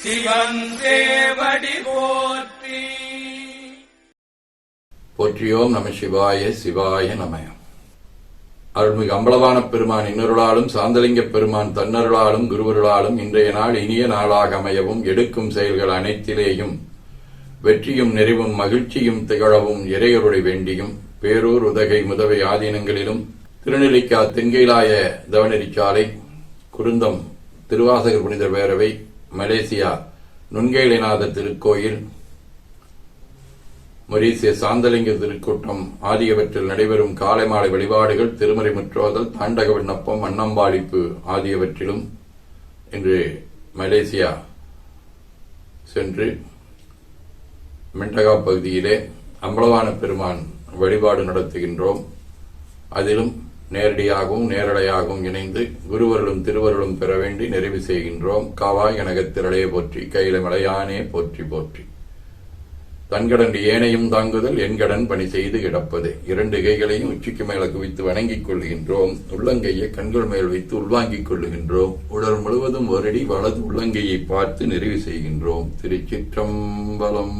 சிவன் போற்றி. போற்றியோம் நம சிவாய சிவாய நமயம் அருள்மிகு அம்பலவான பெருமான் இன்னருளாலும் சாந்தலிங்க பெருமான் தன்னருளாலும் குருவருளாலும் இன்றைய நாள் இனிய நாளாக அமையவும் எடுக்கும் செயல்கள் அனைத்திலேயும் வெற்றியும் நிறைவும் மகிழ்ச்சியும் திகழவும் இறையருளை வேண்டியும் பேரூர் உதகை முதவை ஆதீனங்களிலும் திருநெல்லிக்கா தென்கைலாய தவநெறிச்சாலை குருந்தம் திருவாசகர் புனிதர் பேரவை மலேசியா நுண்கைலிநாத திருக்கோயில் மொரீசிய சாந்தலிங்க திருக்கூட்டம் ஆகியவற்றில் நடைபெறும் காலை மாலை வழிபாடுகள் திருமறை முற்றோதல் தாண்டக விண்ணப்பம் அன்னம்பாளிப்பு ஆகியவற்றிலும் இன்று மலேசியா சென்று மிண்டகா பகுதியிலே அம்பலவான பெருமான் வழிபாடு நடத்துகின்றோம். அதிலும் நேரடியாகவும் நேரடையாகவும் இணைந்து குருவருளும் திருவருளும் பெற வேண்டி நிறைவு செய்கின்றோம். காவாய் கனகத்திரளையே போற்றி கையில மலையானே போற்றி போற்றி. தன்கடன் ஏனையும் தாங்குதல் என்கடன் பணி செய்து கிடப்பது. இரண்டு கைகளையும் உச்சிக்கு மேல குவித்து வணங்கிக் கொள்கின்றோம் உள்ளங்கையை கண்கள் மேல் வைத்து உள்வாங்கிக் கொள்ளுகின்றோம். உடல் முழுவதும் ஒரடி வலது உள்ளங்கையை பார்த்து நிறைவு செய்கின்றோம். திருச்சிற்றம்பலம்.